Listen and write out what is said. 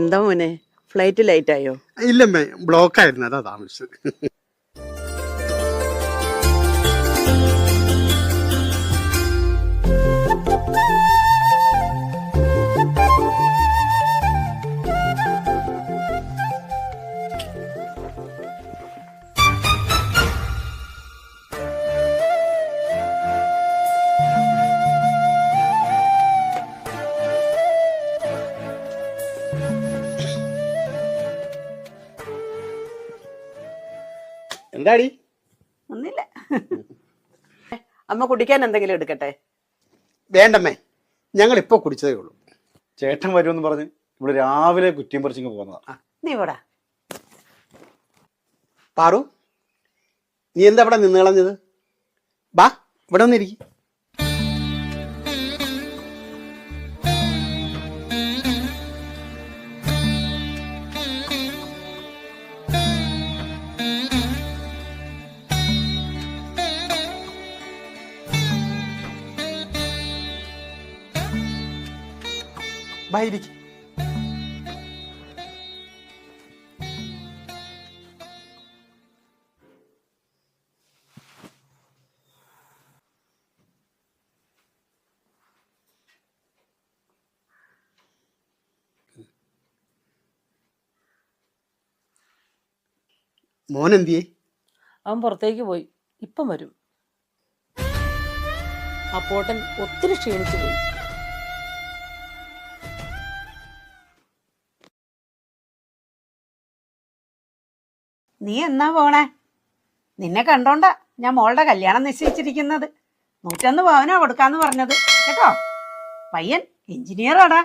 എന്താ മോനെ flight late ആയോ? ഇല്ലമ്മേ ബ്ലോക്ക് ആയിരുന്നു അതാ താമസിച്ചത്. എന്താടി? ഒന്നില്ല അമ്മ കുടിക്കാൻ എന്തെങ്കിലും എടുക്കട്ടെ? വേണ്ടമ്മേ ഞങ്ങൾ ഇപ്പൊ കുടിച്ചതേ ഉള്ളൂ. ചേട്ടൻ വരുമെന്ന് പറഞ്ഞ് ഇവിടെ രാവിലെ കുറ്റിയും പറിച്ചിങ്ങ് പോകുന്നതാ നീ പാറു നീ എന്താ ഇവിടെ നിന്ന് കളഞ്ഞത്? ബാ ഇവിടെ വന്നിരിക്കും. ബാ ഇരിക്കും മോൻ എന്തിയേ അവൻ പുറത്തേക്ക് പോയി. ഇപ്പം വരും. അപ്പോട്ടൻ ഒത്തിരി ക്ഷീണിച്ചു പോയി. നീ എന്നാ പോണേ? നിന്നെ കണ്ടോണ്ട ഞാൻ മോളുടെ കല്യാണം നിശ്ചയിച്ചിരിക്കുന്നത്. നൂറ്റൊന്ന് പവനാ കൊടുക്കാന്ന് പറഞ്ഞത്. കേട്ടോ? പയ്യൻ എഞ്ചിനീയറാടാ.